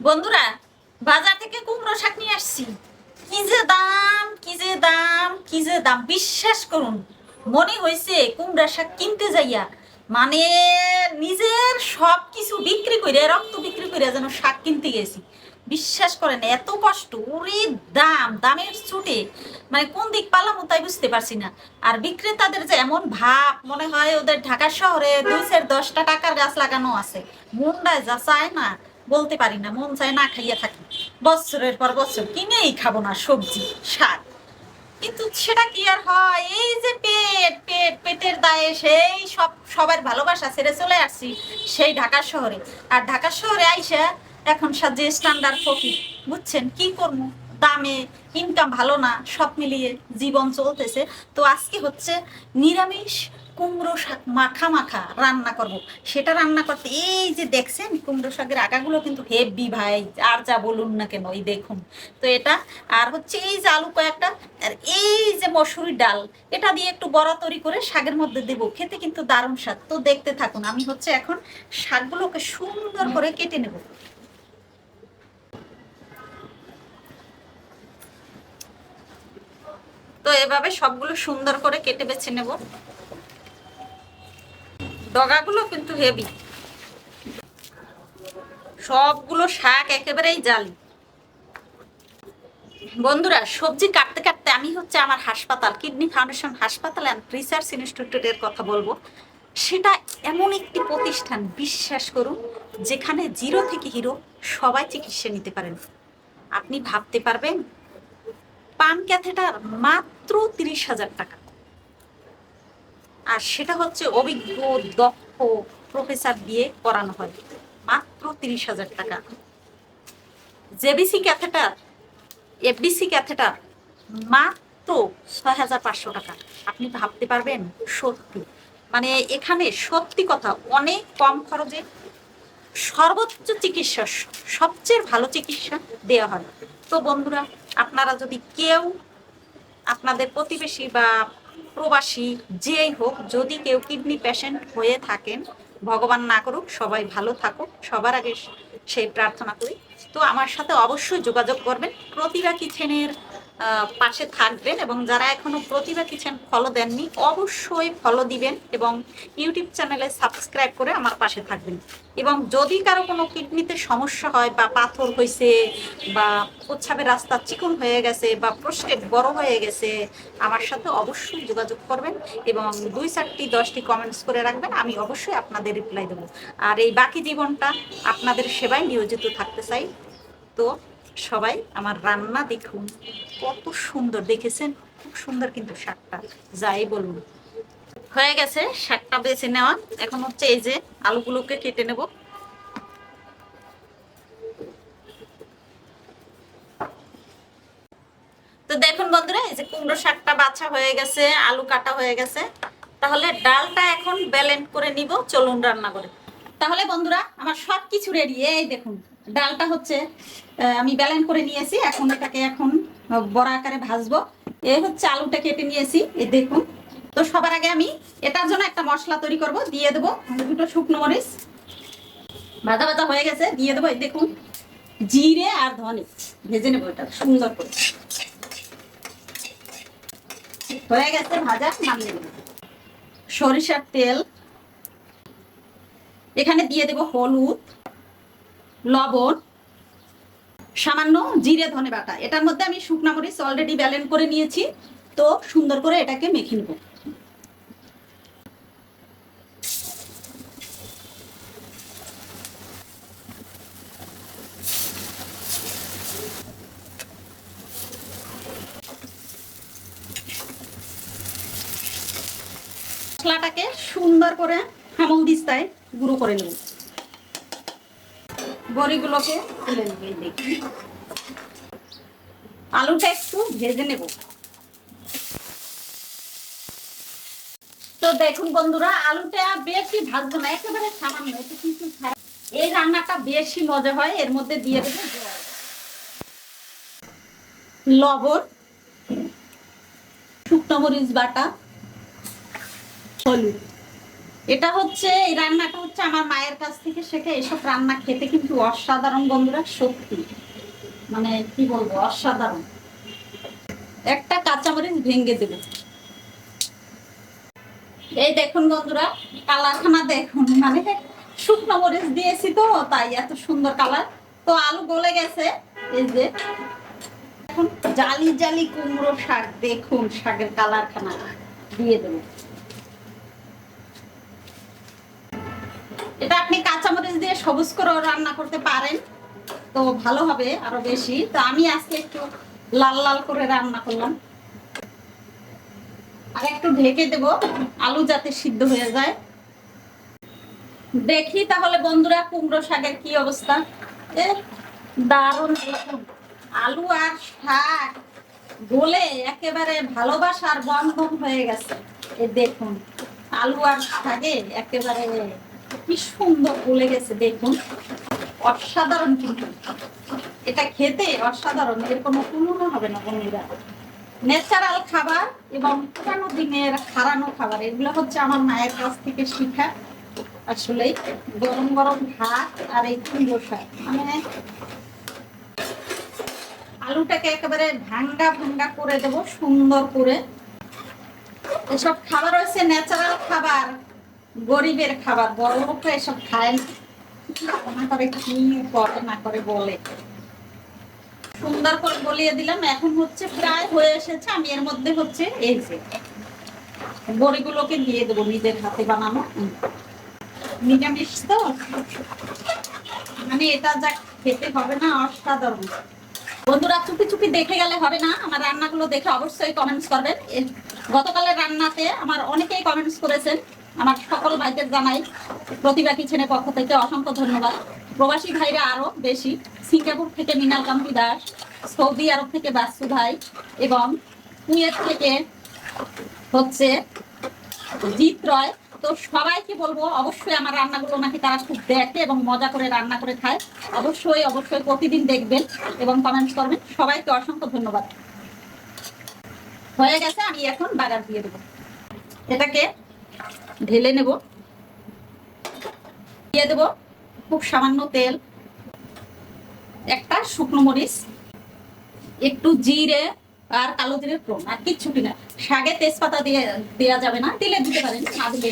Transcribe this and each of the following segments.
বন্ধুরা, বাজার থেকে কুমড়ো শাক নিয়ে আসছি। কি যে দাম, কি যে দাম, কি যে দাম, বিশ্বাস করুন। মনে হয়েছে কুমড়া শাক কিনতে যাইয়া মানে নিজের সব কিছু বিক্রি করে রক্ত বিক্রি করে যেন শাক কিনতে গেছি। বিশ্বাস করেন, এত কষ্ট, ওরে দাম, দামের ছুটে মানে কোন দিক পালামো তাই বুঝতে পারছি না। আর বিক্রেতাদের যে এমন ভাব, মনে হয় ওদের ঢাকা শহরে দুই চার দশটা টাকার গাছ লাগানো আছে। মুন্ডায় যা চায় না। বলতে পারি না, মন চায় না খাইয়া থাকি। বছরের পর বছর কিনেই খাব না সবজি, শাক। কিন্তু সেটা কি আর হয়? এই যে পেট পেট, পেটের দায়ে সেই সব, সবার ভালোবাসা ছেড়ে চলে আসছি সেই ঢাকা শহরে। আর ঢাকা শহরে আইসা এখন সাজে স্ট্যান্ডার্ড ফকির, বুঝছেন? কি করব? দামে ইনকাম ভালো না, সব মিলিয়ে জীবন চলতেছে। তো আজকে হচ্ছে নিরামিষ কুমড়ো শাক মাখা মাখা রান্না করব। সেটা রান্না করতে, এই যে দেখছেন কুমড়ো শাকের আগাগুলো কিন্তু হেভি ভাই, আর যা বলুন না কেন, এই দেখুন। তো এটা, আর হচ্ছে এই যে আলু কয়েকটা, আর এই যে মসুরি ডাল, এটা দিয়ে একটু বড়া তৈরি করে শাকের মধ্যে দেব। খেতে কিন্তু দারুণ স্বাদ। তো দেখতে থাকুন, আমি হচ্ছে এখন শাকগুলোকে সুন্দর করে কেটে নেব। তো এভাবে সবগুলো সুন্দর করে কেটে বেছে নেব। ডগাগুলো কিন্তু হেভি সবগুলো শাক একেবারেই জালি। বন্ধুরা, সবজি কাটতে কাটতে আমি হচ্ছে আমার হাসপাতাল, কিডনি ফাউন্ডেশন হাসপাতাল অ্যান্ড রিসার্চ ইনস্টিটিউটের কথা বলব। সেটা এমন একটি প্রতিষ্ঠান, বিশ্বাস করুন, যেখানে জিরো থেকে হিরো সবাই চিকিৎসা নিতে পারেন। আপনি ভাবতে পারবেন, পান ক্যাথেটার মাত্র তিরিশ হাজার টাকা। আর সেটা হচ্ছে অভিজ্ঞ, দক্ষ প্রফেসর দিয়ে করানো হয়। মাত্র তিরিশ হাজার টাকা। জেবিসি ক্যাথেটার এফডিসি ক্যাথেটার মাত্র ছয় হাজার পাঁচশো টাকা। আপনি ভাবতে পারবেন, সত্যি। মানে এখানে সত্যি কথা, অনেক কম খরচে সর্বোচ্চ চিকিৎসা, সবচেয়ে ভালো চিকিৎসা দেওয়া হয়। তো বন্ধুরা, আপনারা যদি কেউ আপনাদের প্রতিবেশী বা প্রবাসী, যেই হোক, যদি কেউ কিডনি পেশেন্ট হয়ে থাকেন, ভগবান না করুক, সবাই ভালো থাকুক, সবার আগে সেই প্রার্থনা করি। তো আমার সাথে অবশ্যই যোগাযোগ করবেন। প্রতিটা কিচেনের পাশে থাকবেন এবং যারা এখনও প্রতিভা কিচেন ফলো দেননি, অবশ্যই ফলো দিবেন এবং ইউটিউব চ্যানেলে সাবস্ক্রাইব করে আমার পাশে থাকবেন। এবং যদি কারও কোনো কিডনিতে সমস্যা হয় বা পাথর হয়েছে বা প্রচ্ছাবের রাস্তা চিকন হয়ে গেছে বা প্রস্টেট বড় হয়ে গেছে, আমার সাথে অবশ্যই যোগাযোগ করবেন এবং দুই চারটি, দশটি কমেন্টস করে রাখবেন, আমি অবশ্যই আপনাদের রিপ্লাই দেবো। আর এই বাকি জীবনটা আপনাদের সেবায় নিয়োজিত থাকতে চাই। তো সবাই আমার রান্না দেখুন, কত সুন্দর দেখেছেন? খুব সুন্দর কিন্তু শাকটা, যাই বলুন। হয়ে গেছে শাকটা বেছে নেওয়া। এখন হচ্ছে এই যে আলুগুলোকে কেটে নেব। তো দেখুন বন্ধুরা, এই যে কুমড়ো শাকটা বাছা হয়ে গেছে, আলু কাটা হয়ে গেছে। তাহলে ডালটা এখন ব্যালেন্ড করে নিব, চলুন রান্না করে তাহলে বন্ধুরা, আমার সব কিছু রেডি এই দেখুন। ডালটা হচ্ছে আমি ব্যালেন করে নিয়েছি, এখন এটাকে এখন বড়া আকারে ভাজবো। এই হচ্ছে আলুটা কেটে নিয়েছি এই দেখুন। তো সবার আগে আমি এটার জন্য একটা মশলা তৈরি করব, দিয়ে দেবো দুটো শুকনো মরিচ। ভাজা ভাজা হয়ে গেছে, দিয়ে দেবো এই দেখুন, জিরে আর ধনে। ভেজে নেব এটা, সুন্দর করে। হয়ে গেছে ভাজা, নামিয়ে দেবো সরিষার তেল। এখানে দিয়ে দেবো হলুদ। লবণ, সামান্য জিরে ধনে বাটা। এটার মধ্যে আমি শুকনা মরিচ অলরেডি ব্যালেন্ড করে নিয়েছি। তো সুন্দর করে এটাকে মেখে নেব। মশলাটাকে সুন্দর করে হামল দিস্তায় গুঁড়ো করে নেব। বড়িগুলোকে তুলে নেব এই দেখি আলুটা একটু ভেজে নেব। তো দেখুন বন্ধুরা, আলুটা বেশি ভাজবো না, একেবারে সামান্য, একটু কিছু এই রান্নাটা বেশি মজা হয়, এর মধ্যে দিয়ে দেবো লবণ, শুকনো মরিচ বাটা, হলুদ। এটা হচ্ছে, এই রান্নাটা হচ্ছে আমার মায়ের কাছ থেকে শেখে। এসব রান্না খেতে কিন্তু অসাধারণ বন্ধুরা, সত্যি। মানে কি বলব, অসাধারণ। একটা কাঁচামরিচ ভেঙে দেবো। এই দেখুন বন্ধুরা, কালারখানা দেখুন। মানে শুকনো মরিচ দিয়েছি তো, তাই এত সুন্দর কালার। তো আলু গলে গেছে, এই যে। এখন জালি জালি কুমড়ো শাক, দেখুন শাকের কালারখানা। দিয়ে দেবো। এটা আপনি কাঁচামরিচ দিয়ে সবুজ করেও রান্না করতে পারেন। তো ভালো হবে আরও বেশি। তো আমি আজকে একটু লাল লাল করে রান্না করলাম। আর একটু ঢেকে দেব, আলু যাতে সিদ্ধ হয়ে যায়। দেখি তাহলে বন্ধুরা কুমড়ো শাকের কি অবস্থা। এ আলু আর শাক গলে একেবারে ভালোবাসার বন্ধন হয়ে গেছে। এ দেখুন, আলু আর শাকে একেবারে কি সুন্দর গলে গেছে দেখুন। অসাধারণ কিন্তু। এটা খেতে অসাধারণ, এর কোনো তুলনা হবে না বন্ধুরা। ন্যাচারাল খাবার এবং পুরানো দিনের হারানো খাবার, এগুলো হচ্ছে আমার মায়ের কাছ থেকে শিখা। আসলেই গরম গরম ভাত আর এই কুমড়ো শাক। মানে আলুটাকে একেবারে ভাঙ্গা ভাঙ্গা করে দেব, সুন্দর করে। এসব খাবার হয়েছে ন্যাচারাল খাবার। গরিবের খাবার, বড় লোকরা এসব খায় না। করে কি করে, না করে বলে। সুন্দর করে দিলাম, এখন হচ্ছে প্রায় হয়ে এসেছে, আমি এর মধ্যে হচ্ছে এই যে বড়িগুলোকে দিয়ে দেবো, নিজের হাতে বানানো। নিরামিষ তো? মানে এটা যা খেতে হবে না, অসাধারণ। বন্ধুরা, চুপি চুপি দেখে গেলে হবে না, আমার রান্নাগুলো দেখে অবশ্যই কমেন্টস করবেন। গতকালের রান্নাতে আমার অনেকেই কমেন্টস করেছেন। আমার সকল ভাইদের জানাই প্রতিভা কিচেনের পক্ষ থেকে অসংখ্য ধন্যবাদ। প্রবাসী ভাইরা আরও বেশি, সিঙ্গাপুর থেকে মিনাল কান্তি দাস, সৌদি আরব থেকে বাসু ভাই এবং কুয়েত থেকে হচ্ছে জিৎ রয়। তো সবাইকে বলব, অবশ্যই আমার রান্নাগুলো নাকি তারা খুব দেখে এবং মজা করে রান্না করে খায়। অবশ্যই অবশ্যই প্রতিদিন দেখবেন এবং কমেন্টস করবেন। সবাইকে অসংখ্য ধন্যবাদ। হয়ে গেছে, আমি এখন বাগার দিয়ে দেবো। এটাকে ঢেলে নেব। দিয়ে দেবো খুব সামান্য তেল। একটা শুকনো মরিচ, একটু জিরে আর কালো জিরে ফোড়ন, আর কিচ্ছুটি না। শাকে তেজপাতা দিয়ে দেওয়া যাবে না, দিলে দিতে পারেন না দিলে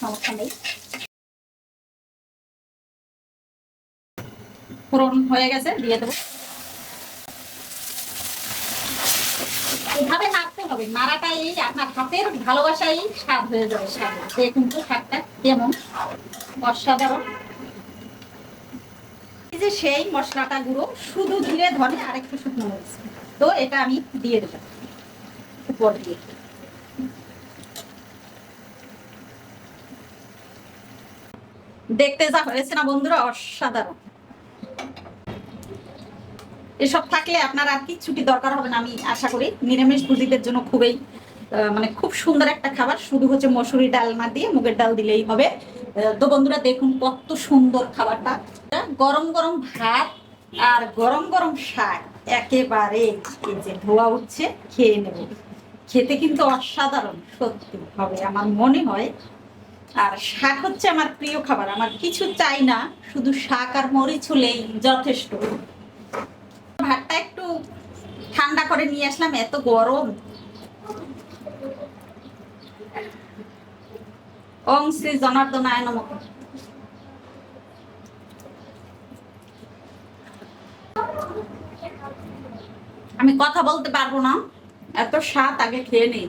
সমস্যা নেই। ফোড়ন হয়ে গেছে, দিয়ে দেবো। এভাবে নাড়তে হবে। নাড়াটাই আপনার হাতের ভালোবাসাই স্বাদ হয়ে যাবে, স্বাদ। দেখুন তো শাকটা কেমন অসাধারণ যে সেই মশলাটা গুঁড়ো, শুধু ধীরে ধরে আর একটু শুকনো মরিচ। তো এটা আমি দিয়ে দেবো উপর দিয়ে। দেখতে যা হয়েছে না বন্ধুরা, অসাধারণ। এসব থাকলে আপনার আর কিচ্ছুটি দরকার হবে না, আমি আশা করি। নিরামিষ ভুজিদের জন্য খুবই মানে খুব সুন্দর একটা খাবার। শুধু হচ্ছে মসুরি ডাল না দিয়ে মুগের ডাল দিলেই হবে। তো বন্ধুরা দেখুন কত সুন্দর খাবারটা। গরম গরম ভাত আর গরম গরম শাক একেবারে যে ধোয়া উঠছে, খেয়ে নেব। খেতে কিন্তু অসাধারণ, সত্যি হবে আমার মনে হয়। আর শাক হচ্ছে আমার প্রিয় খাবার, আমার কিছু চাই না, শুধু শাক আর মরিচ হলেই যথেষ্ট। ভাতটা একটু ঠান্ডা করে নিয়ে আসলাম, এত গরম। ওং শ্রী জনার্দনায় নম। আমি কথা বলতে পারব না, এত স্বাদ আগে খেয়ে নেই।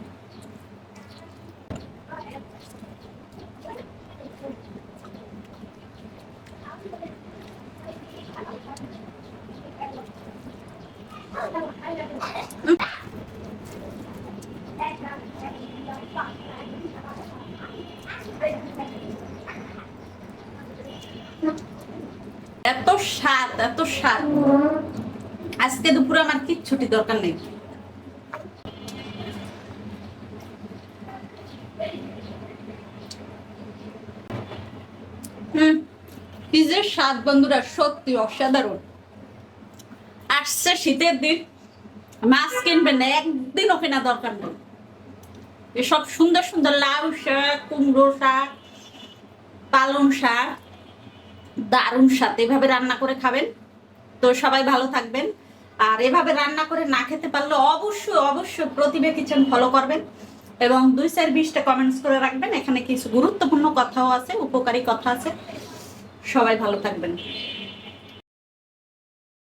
এত স্বাদ এত স্বাদ। আজকে দুপুরে আমার কিচ্ছুটি দরকার নেই। হুম, কি যে স্বাদ বন্ধুরা, সত্যি অসাধারণ। আসছে শীতের দিন। মাছ কিনবেন না, একদিনও কেনা দরকার নেই। এসব সুন্দর সুন্দর লাউ শাক, কুমড়ো শাক, পালং শাক, দারুণ স্বাদ। এভাবে রান্না করে খাবেন। তো সবাই ভালো থাকবেন। আর এভাবে রান্না করে না খেতে পারলে অবশ্যই অবশ্যই প্রতিভা কিচেন ফলো করবেন এবং দুই চার বিশটা কমেন্টস করে রাখবেন। এখানে কিছু গুরুত্বপূর্ণ কথাও আছে, উপকারী কথা আছে। সবাই ভালো থাকবেন।